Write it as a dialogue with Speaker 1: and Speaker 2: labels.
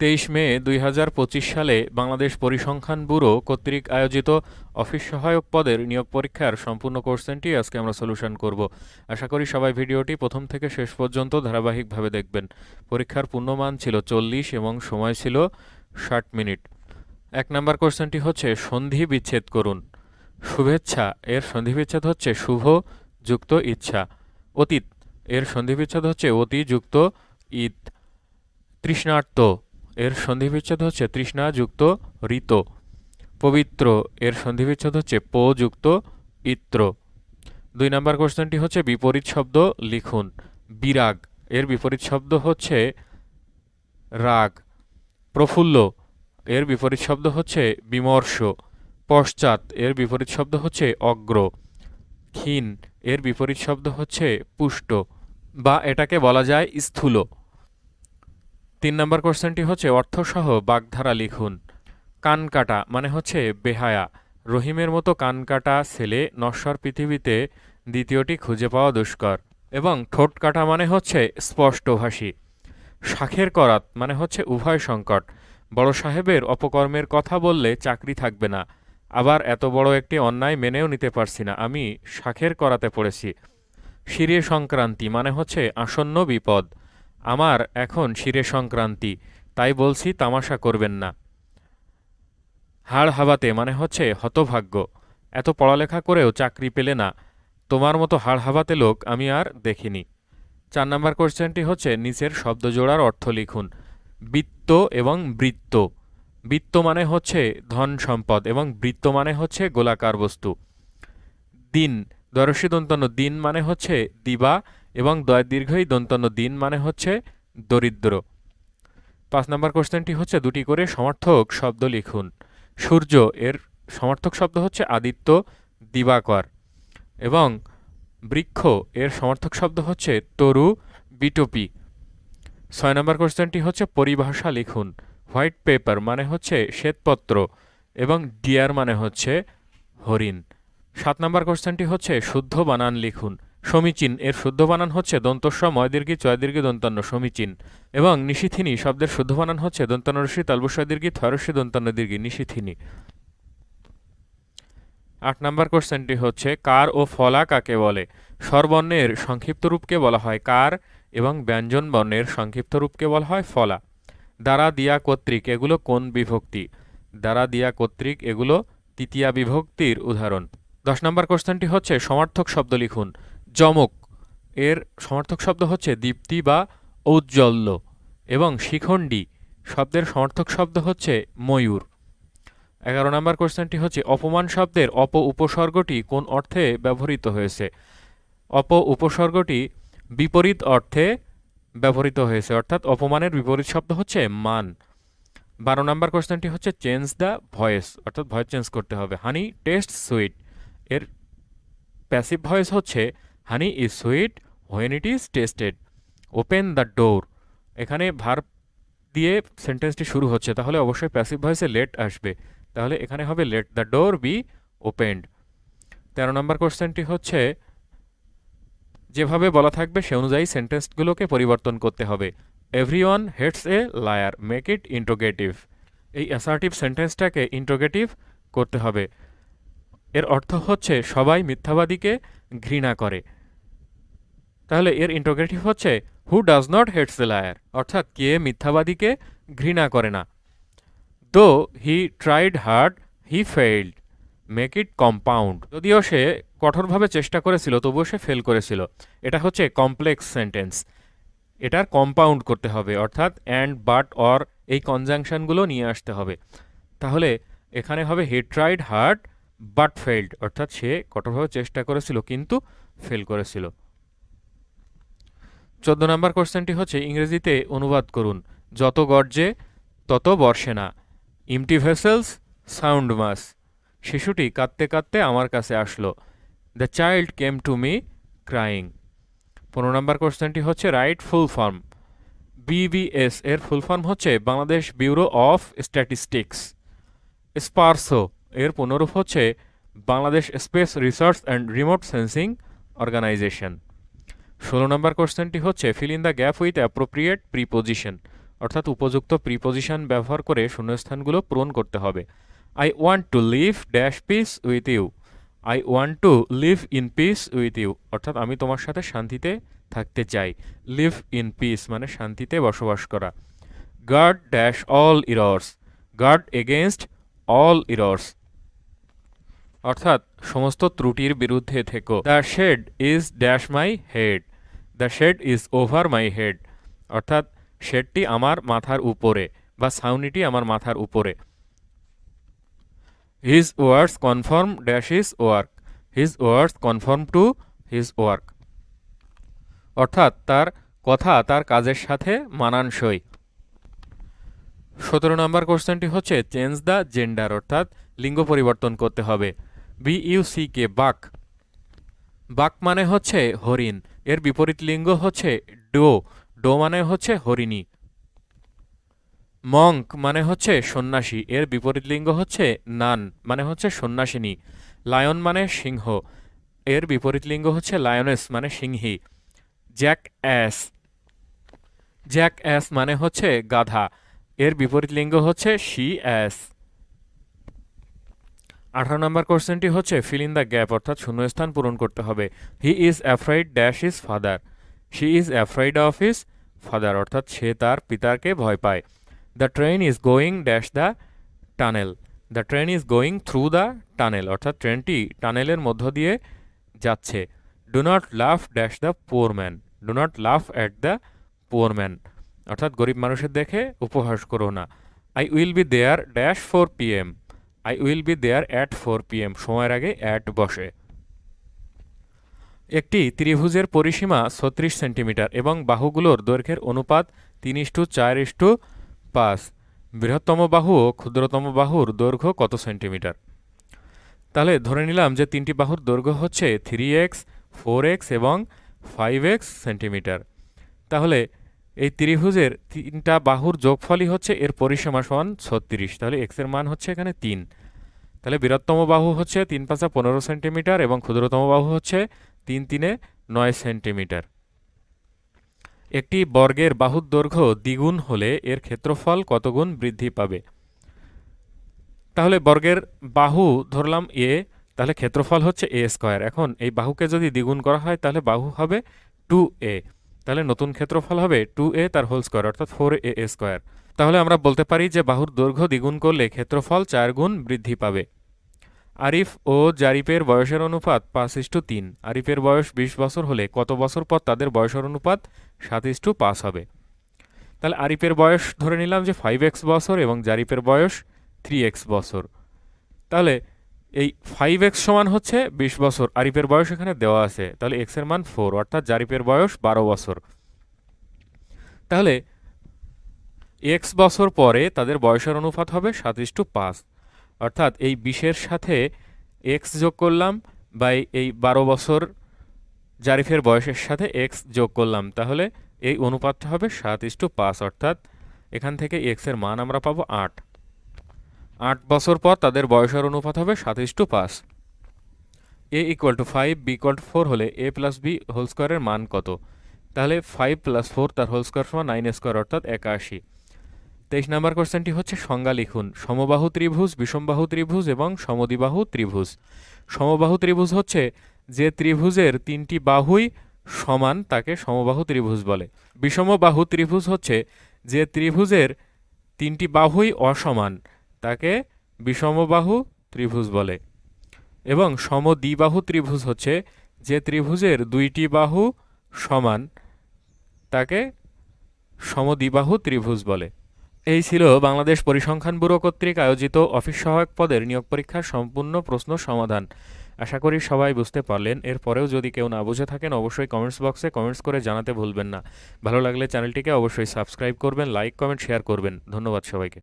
Speaker 1: তেইশ মে দুই হাজার পঁচিশ সালে বাংলাদেশ পরিসংখ্যান ব্যুরো কর্তৃক আয়োজিত অফিস সহায়ক পদের নিয়োগ পরীক্ষার সম্পূর্ণ কোশ্চেনটি আজকে আমরা সলিউশন করব। আশা করি সবাই ভিডিওটি প্রথম থেকে শেষ পর্যন্ত ধারাবাহিকভাবে দেখবেন। পরীক্ষার পূর্ণমান ছিল চল্লিশ এবং সময় ছিল ষাট মিনিট। এক নম্বর কোশ্চেনটি হচ্ছে সন্ধি বিচ্ছেদ করুন। শুভেচ্ছা, এর সন্ধি বিচ্ছেদ হচ্ছে শুভ, যুক্ত, ইচ্ছা। অতীত, এর সন্ধি বিচ্ছেদ হচ্ছে অতি, যুক্ত, ঈদ। তৃষ্ণার্ত এর সন্ধিবিচ্ছেদ হচ্ছে তৃষ্ণা যুক্ত ঋত। পবিত্র, এর সন্ধিবিচ্ছেদ হচ্ছে প যুক্ত ইত্র। দুই নম্বর কোশ্চেনটি হচ্ছে বিপরীত শব্দ লিখুন। বিরাগ, এর বিপরীত শব্দ হচ্ছে রাগ। প্রফুল্ল, এর বিপরীত শব্দ হচ্ছে বিমর্ষ। পশ্চাৎ, এর বিপরীত শব্দ হচ্ছে অগ্র। ক্ষীণ, এর বিপরীত শব্দ হচ্ছে পুষ্ট। বা এটাকে বলা যায় স্থূল। তিন নম্বর কোশ্চেনটি হচ্ছে, অর্থসহ বাগধারা লিখুন। কান কাটা মানে হচ্ছে বেহায়া। রহিমের মতো কান কাটা ছেলে নশ্বর পৃথিবীতে দ্বিতীয়টি খুঁজে পাওয়া দুষ্কর। এবং ঠোঁট কাটা মানে হচ্ছে স্পষ্টভাষী শাখের করাত মানে হচ্ছে উভয় সংকট। বড় সাহেবের অপকর্মের কথা বললে চাকরি থাকবে না। আবার এত বড় একটি অন্যায় মেনেও নিতে পারছি না। আমি শাখের করাতে পড়েছি। শিরে সংক্রান্তি মানে হচ্ছে আসন্ন বিপদ। আমার এখন শিরে সংক্রান্তি, তাই বলছি তামাশা করবেন না। হাড় হাবাতে মানে হচ্ছে হতভাগ্য। এত পড়ালেখা করেও চাকরি পেলে না। তোমার মতো হাড় হাবাতে লোক আমি আর দেখিনি। চার নম্বর কোশ্চেনটি হচ্ছে নিচের শব্দজোড়ার অর্থ লিখুন। বৃত্ত এবং বৃত্ত। বৃত্ত মানে হচ্ছে ধন সম্পদ এবং বৃত্ত মানে হচ্ছে গোলাকার বস্তু। দিন। দরসী দন্তন্য দিন মানে হচ্ছে দিবা এবং দয় দীর্ঘই দন্তন্য দিন মানে হচ্ছে দরিদ্র। পাঁচ নম্বর কোশ্চেনটি হচ্ছে দুটি করে সমর্থক শব্দ লিখুন। সূর্য এর সমর্থক শব্দ হচ্ছে আদিত্য দিবাকর এবং বৃক্ষ এর সমর্থক শব্দ হচ্ছে তরু বিটপি। ছয় নম্বর কোশ্চেনটি হচ্ছে পরিভাষা লিখুন। হোয়াইট পেপার মানে হচ্ছে শ্বেতপত্র এবং ডিয়ার মানে হচ্ছে হরিণ। সাত নম্বর কোশ্চেনটি হচ্ছে শুদ্ধ বানান লিখুন। সমীচীন। এর শুদ্ধ বানান হচ্ছে দন্তস্ব ময়দীর্ঘি চয়দীর্ঘি দন্তান্ন সমীচীন। এবং নিশিথিনী শব্দের শুদ্ধ বানান হচ্ছে দন্তানরসি তালবস্বয় দীর্ঘি থয়রসি দন্তান্ন দীর্ঘি, নিশিথিনী। আট নম্বর কোশ্চেনটি হচ্ছে, কার ও ফলা কাকে বলে? স্বরবর্ণের সংক্ষিপ্ত রূপকে বলা হয় কার এবং ব্যঞ্জন বর্ণের সংক্ষিপ্ত রূপকে বলা হয় ফলা। দ্বারা দিয়া কর্তৃক এগুলো কোন বিভক্তি? দ্বারা দিয়া কর্তৃক এগুলো তৃতীয়া বিভক্তির উদাহরণ। দশ নম্বর কোশ্চেনটি হচ্ছে, সমার্থক শব্দ লিখুন। যমক। এর সমার্থক শব্দ হচ্ছে দীপ্তি বা ঔজ্জ্বল্য এবং শিখণ্ডী। শব্দের সমার্থক শব্দ হচ্ছে ময়ূর। এগারো নম্বর কোশ্চেনটি হচ্ছে, অপমান শব্দের অপ উপসর্গটি কোন অর্থে ব্যবহৃত হয়েছে? অপ উপসর্গটি বিপরীত অর্থে ব্যবহৃত হয়েছে, অর্থাৎ অপমানের বিপরীত শব্দ হচ্ছে মান। বারো নম্বর কোশ্চেনটি হচ্ছে, চেঞ্জ দ্য ভয়েস, অর্থাৎ ভয়েস চেঞ্জ করতে হবে। Honey, taste sweet. এর প্যাসিভ ভয়েস হচ্ছে honey is sweet when it is tasted open the door এখানে ভার দিয়ে সেন্টেন্সটি শুরু হচ্ছে, তাহলে অবশ্যই প্যাসিভ ভয়েসে লেট আসবে। তাহলে এখানে হবে let the door be opened তেরো নম্বর কোশ্চেনটি হচ্ছে, যেভাবে বলা থাকবে সে অনুযায়ী সেন্টেন্সগুলোকে পরিবর্তন করতে হবে। Everyone hates a liar make it interrogative এই অ্যাসার্টিভ সেন্টেন্সটাকে ইন্টোগেটিভ করতে হবে। এর অর্থ হচ্ছে সবাই মিথ্যাবাদীকে ঘৃণা করে। তাহলে এর ইন্টোগেটিভ হচ্ছে who does not hates a liar অর্থাৎ কে মিথ্যাবাদীকে ঘৃণা করে না। Though he tried hard he failed make it compound যদিও সে কঠোরভাবে চেষ্টা করেছিল, তবুও সে ফেল করেছিল। এটা হচ্ছে কমপ্লেক্স সেন্টেন্স এটার কম্পাউন্ড করতে হবে, অর্থাৎ অ্যান্ড বাট অর এই কনজাংশনগুলো নিয়ে আসতে হবে। তাহলে এখানে হবে he tried hard but failed অর্থাৎ সে কঠোরভাবে চেষ্টা করেছিল, কিন্তু ফেল করেছিল। চোদ্দ নম্বর কোশ্চেনটি হচ্ছে, ইংরেজিতে অনুবাদ করুন, যত গর্জে, তত বর্ষে না। ইমটি ভেসেলস সাউন্ড মাস শিশুটি কাঁদতে কাঁদতে আমার কাছে আসলো the child came to me crying পনেরো নম্বর কোশ্চেনটি হচ্ছে রাইট ফুল ফর্ম বিবিএস এর ফুল ফর্ম হচ্ছে, Bangladesh bureau of statistics SPARRSO এর পুনরূপ হচ্ছে, Bangladesh space research and remote sensing organization ষোলো নম্বর কোশ্চেনটি হচ্ছে fill in the gap with appropriate preposition অর্থাৎ উপযুক্ত প্রিপোজিশন ব্যবহার করে শূন্যস্থানগুলো পূরণ করতে হবে। I want to live dash peace with you I want to live in peace with you অর্থাৎ আমি তোমার সাথে শান্তিতে থাকতে চাই। লিভ ইন পিস মানে শান্তিতে বসবাস করা। Guard dash all errors guard against all errors অর্থাৎ সমস্ত ত্রুটির বিরুদ্ধে থেকো। The shade is dash my head the shade is over my head অর্থাৎ শেডটি আমার মাথার উপরে বা ছাউনিটি আমার মাথার উপরে। His words confirm dash his work his words confirm to his work অর্থাৎ তার কথা তার কাজের সাথে মানানসই। সতেরো নম্বর কোশ্চেনটি হচ্ছে চেঞ্জ দ্য জেন্ডার অর্থাৎ লিঙ্গ পরিবর্তন করতে হবে। বি ইউ সি কে বাক। বাক মানে হচ্ছে হরিণ, এর বিপরীত লিঙ্গ হচ্ছে ডো ডো মানে হচ্ছে হরিণী। মঙ্ক মানে হচ্ছে সন্ন্যাসী, এর বিপরীত লিঙ্গ হচ্ছে নান মানে হচ্ছে সন্ন্যাসিনী। লায়ন মানে সিংহ, এর বিপরীত লিঙ্গ হচ্ছে লায়নেস মানে সিংহী। জ্যাক অ্যাস জ্যাক অ্যাস মানে হচ্ছে গাধা, এর বিপরীত লিঙ্গ হচ্ছে শি অ্যাস। আঠারো নম্বর কোশ্চেনটি হচ্ছে ফিল ইন দ্য গ্যাপ অর্থাৎ শূন্যস্থান পূরণ করতে হবে। He is afraid dash his father she is afraid of his father অর্থাৎ সে তার পিতাকে ভয় পায়। The train is going dash the tunnel the train is going through the tunnel অর্থাৎ ট্রেনটি টানেলের মধ্য দিয়ে যাচ্ছে। Do not laugh dash the poor man do not laugh at the poor man অর্থাৎ গরিব মানুষের দেখে উপহাস করো না। I will be there dash four P M I will be there at four P M সময়ের আগে অ্যাট বসে। একটি ত্রিভুজের পরিসীমা ছত্রিশ সেন্টিমিটার এবং বাহুগুলোর দৈর্ঘ্যের অনুপাত তিন ইস্টু চার ইস্টু পাঁচ। বৃহত্তম বাহু ও ক্ষুদ্রতম বাহুর দৈর্ঘ্য কত সেন্টিমিটার? তাহলে ধরে নিলাম যে তিনটি বাহুর দৈর্ঘ্য হচ্ছে থ্রি এক্স, ফোর এক্স এবং ফাইভ এক্স সেন্টিমিটার। তাহলে এই ত্রিভুজের তিনটা বাহুর যোগফলই হচ্ছে এর পরিসীমা সমান ছত্রিশ। তাহলে এক্সের মান হচ্ছে এখানে তিন। তাহলে বৃহত্তম বাহু হচ্ছে তিন পাঁচা পনেরো সেন্টিমিটার এবং ক্ষুদ্রতম বাহু হচ্ছে তিন তিনে নয় সেন্টিমিটার। একটি বর্গের বাহুর দৈর্ঘ্য দ্বিগুণ হলে এর ক্ষেত্রফল কতগুণ বৃদ্ধি পাবে? তাহলে বর্গের বাহু ধরলাম এ তাহলে ক্ষেত্রফল হচ্ছে এ স্কোয়ার এখন এই বাহুকে যদি দ্বিগুণ করা হয়, তাহলে বাহু হবে টু এ তাহলে নতুন ক্ষেত্রফল হবে টু এ তার হোল স্কোয়ার অর্থাৎ ফোর এ এ স্কোয়ার তাহলে আমরা বলতে পারি যে বাহুর দৈর্ঘ্য দ্বিগুণ করলে ক্ষেত্রফল চার গুণ বৃদ্ধি পাবে। আরিফ ও জারিফের বয়সের অনুপাত পাঁচ ইস্টু তিন। আরিফের বয়স বিশ বছর হলে কত বছর পর তাদের বয়সের অনুপাত সাত ইস্টু পাঁচ হবে? তাহলে আরিফের বয়স ধরে নিলাম যে ফাইভ এক্স বছর এবং জারিফের বয়স থ্রি এক্স বছর। তাহলে এই ফাইভ এক্স সমান হচ্ছে বিশ বছর। আরিফের বয়স এখানে দেওয়া আছে। তাহলে এক্সের মান ফোর অর্থাৎ জারিফের বয়স বারো বছর। তাহলে এক্স বছর পরে তাদের বয়সের অনুপাত হবে সাত ইস্টু পাঁচ। অর্থাৎ এই বিশের সাথে এক্স যোগ করলাম বা এই বারো বছর জারিফের বয়সের সাথে এক্স যোগ করলাম, তাহলে এই অনুপাতটা হবে সাত ইস্টু পাঁচ। অর্থাৎ এখান থেকে এক্সের মান আমরা পাবো আট। আট বছর পর তাদের বয়সের অনুপাত হবে সাত ইস্টু পাঁচ। A equal to five b equal to four হলে এ প্লাস বি হোল স্কোয়ারের মান কত? তাহলে ফাইভ প্লাস ফোর তার হোল স্কোয়ার সমান নাইন স্কোয়ার অর্থাৎ একাশি। তেইশ নম্বর কোশ্চেনটি হচ্ছে সংজ্ঞা লিখুন। সমবাহু ত্রিভুজ, বিষমবাহু ত্রিভুজ এবং সমদ্বিবাহু ত্রিভুজ। সমবাহু ত্রিভুজ হচ্ছে যে ত্রিভুজের তিনটি বাহুই সমান তাকে সমবাহু ত্রিভুজ বলে। বিষমবাহু ত্রিভুজ হচ্ছে যে ত্রিভুজের তিনটি বাহুই অসমান। তাকে বিষমবাহু ত্রিভুজ বলে এবং সমদ্বিবাহু ত্রিভুজ হচ্ছে যে ত্রিভুজের দুইটি বাহু সমান তাকে সমদ্বিবাহু ত্রিভুজ বলে। এই ছিল বাংলাদেশ পরিসংখ্যান ব্যুরো কর্তৃক আয়োজিত অফিস সহায়ক পদের নিয়োগ পরীক্ষার সম্পূর্ণ প্রশ্ন সমাধান। আশা করি সবাই বুঝতে পারলেন। এরপরেও যদি কেউ না বুঝে থাকেন, অবশ্যই কমেন্টস বক্সে কমেন্টস করে জানাতে ভুলবেন না। ভালো লাগলে চ্যানেলটিকে অবশ্যই সাবস্ক্রাইব করবেন, লাইক, কমেন্ট, শেয়ার করবেন। ধন্যবাদ সবাইকে।